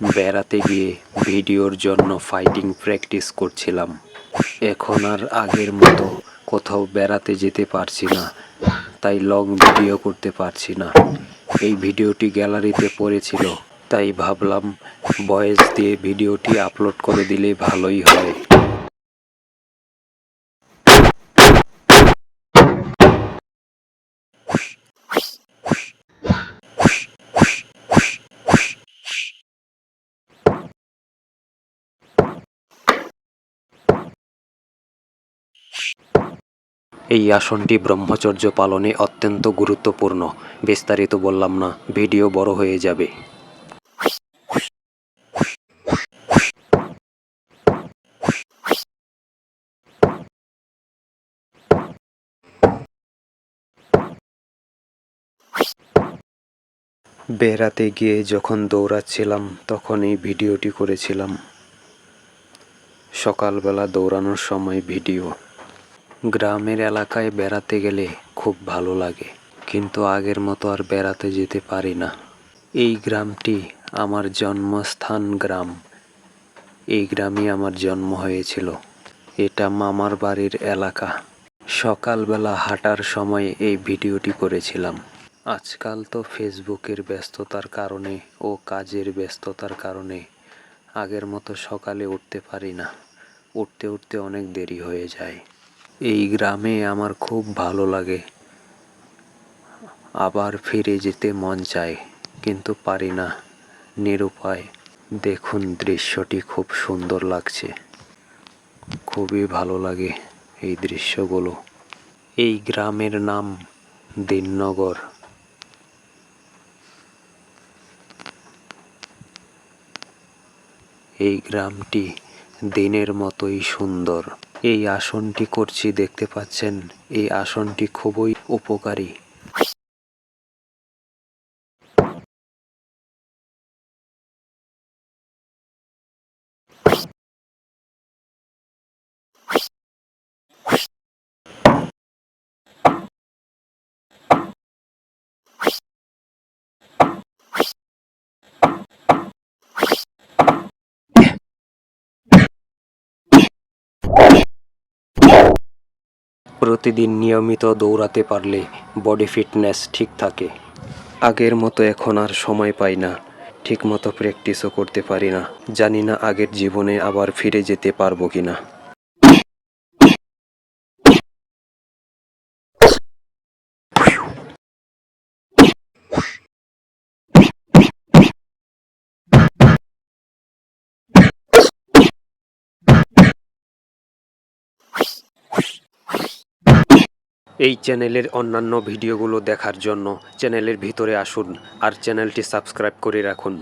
বেড়াতে গিয়ে ভিডিওর জন্য ফাইটিং প্র্যাকটিস করছিলাম। এখন আর আগের মতো কোথাও বেড়াতে যেতে পারছি না, তাই লং ভিডিও করতে পারছি না। এই ভিডিওটি গ্যালারিতে পড়েছিল, তাই ভাবলাম ভয়েস দিয়ে ভিডিওটি আপলোড করে দিলে ভালোই হয়। এই আসনটি ব্রহ্মচর্য পালনে অত্যন্ত গুরুত্বপূর্ণ। বিস্তারিত বললাম না, ভিডিও বড় হয়ে যাবে। বেড়াতে গিয়ে যখন দৌড়াচ্ছিলাম, তখন এই ভিডিওটি করেছিলাম। সকালবেলা দৌড়ানোর সময় ভিডিও। গ্রামের এলাকায় বেড়াতে গেলে খুব ভালো লাগে, কিন্তু আগের মতো আর বেড়াতে যেতে পারি না। এই গ্রামটি আমার জন্মস্থান গ্রাম। এই গ্রামে আমার জন্ম হয়েছিল। এটা মামার বাড়ির এলাকা। সকালবেলা হাঁটার সময় এই ভিডিওটি করেছিলাম। আজকাল তো ফেসবুকের ব্যস্ততার কারণে ও কাজের ব্যস্ততার কারণে আগের মতো সকালে উঠতে পারি না। উঠতে উঠতে অনেক দেরি হয়ে যায়। এই গ্রামে আমার খুব ভালো লাগে। আবার ফিরে যেতে মন চায়, কিন্তু পারি না। নিরুপায়, দেখুন দৃশ্যটি খুব সুন্দর লাগছে। খুবই ভালো লাগে এই দৃশ্যগুলো। এই গ্রামের নাম দিননগর। এই গ্রামটি দিনের মতোই সুন্দর। এই আসনটি করছি দেখতে পাচ্ছেন এই আসনটি খুবই উপকারী। প্রতিদিন নিয়মিত দৌড়াতে পারলে বডি ফিটনেস ঠিক থাকে। আগের মতো এখন আর সময় পাই না, ঠিকমতো প্র্যাকটিসও করতে পারি না, জানি না আগের জীবনে আবার ফিরে যেতে পারব কি না এই চ্যানেলের অন্যান্য ভিডিওগুলো দেখার জন্য চ্যানেলের ভিতরে আসুন আর চ্যানেলটি সাবস্ক্রাইব করে রাখুন।